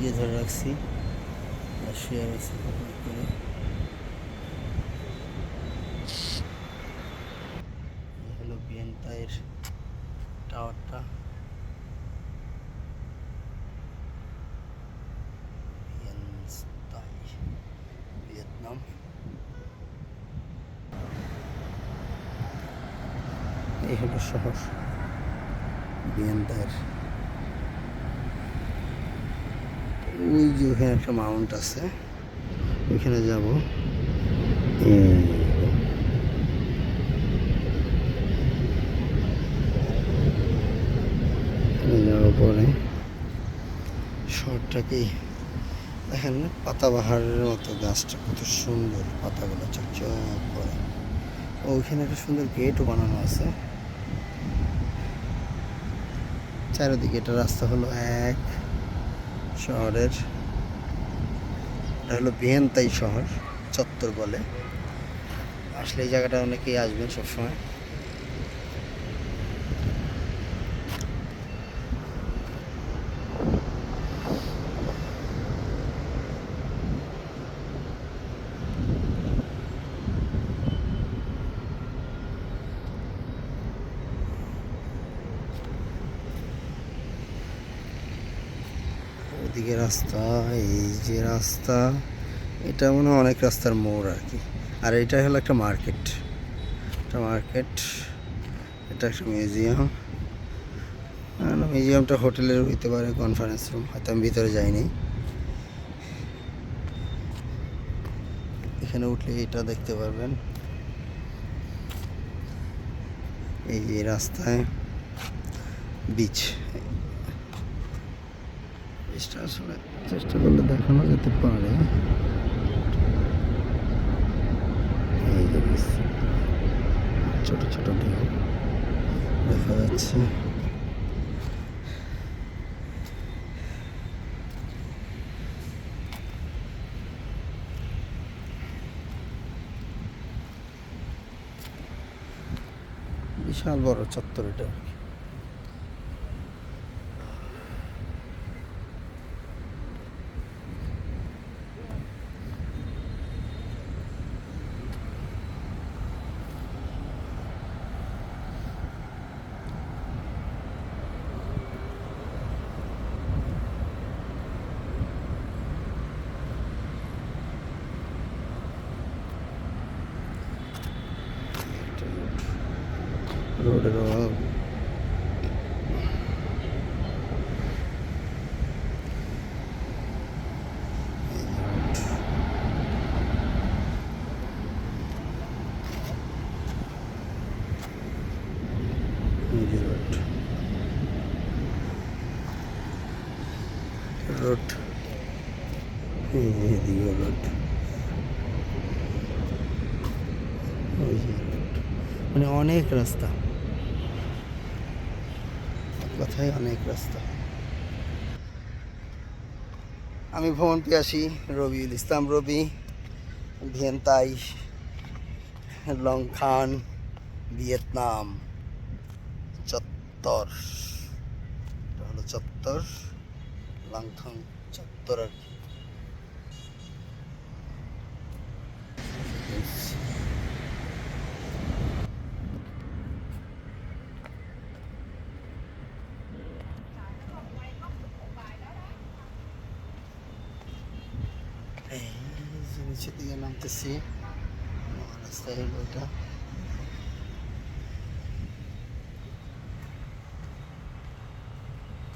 গিয়ে ধরে রাখছি। আর শুয়ে গেছি করে। হলো বিএনটাইয়ের টাওয়ারটা। এই হলো শহর বিএনটাইয়ের ওই যে ওখানে একটা মাউন্ট আছে, ওইখানে যাব। যাওয়ার পরে শহরটাকেই দেখেন না, পাতাবাহারের মতো গাছটা কত সুন্দর, পাতাগুলো চকচক করে। ওইখানে একটা সুন্দর গেটও বানানো আছে। চারিদিকে এটা রাস্তা হলো এক শহরের এটা হলো বিহেনতাই শহর চত্বর বলে। আসলে এই জায়গাটা অনেকেই আসবেন সবসময়। ওদিকে রাস্তা, এই যে রাস্তা, এটা মনে হয় অনেক রাস্তার মোড় আর কি। আর এটা হলো একটা মার্কেট। একটা মার্কেট, এটা একটা মিউজিয়াম। মিউজিয়ামটা হোটেলের হইতে পারে কনফারেন্স রুম হয়তো আমি ভিতরে যাইনি। এখানে উঠলে এটা দেখতে পারবেন। এই যে রাস্তায় বিচ চেষ্টা আসলে চেষ্টা করলে দেখানো যেতে পারে। ছোট ছোট ঢেউ দেখা যাচ্ছে। বিশাল বড় চত্বর এটা রোডের অভাব এই যে রোড রোড এই যে এদিকে রোড ওই যে রোড মানে অনেক রাস্তা কথায় অনেক রাস্তা আমি ভ্রমণ পিয়াসী রবিউল ইসলাম রবি, ভিয়েন্তাই, লংখান, ভিয়েতনাম, চত্বর। হলো চত্বর লংথং চত্বর আর কি এই যে নিচের দিকে নামতেছি। রাস্তা হলো এটা।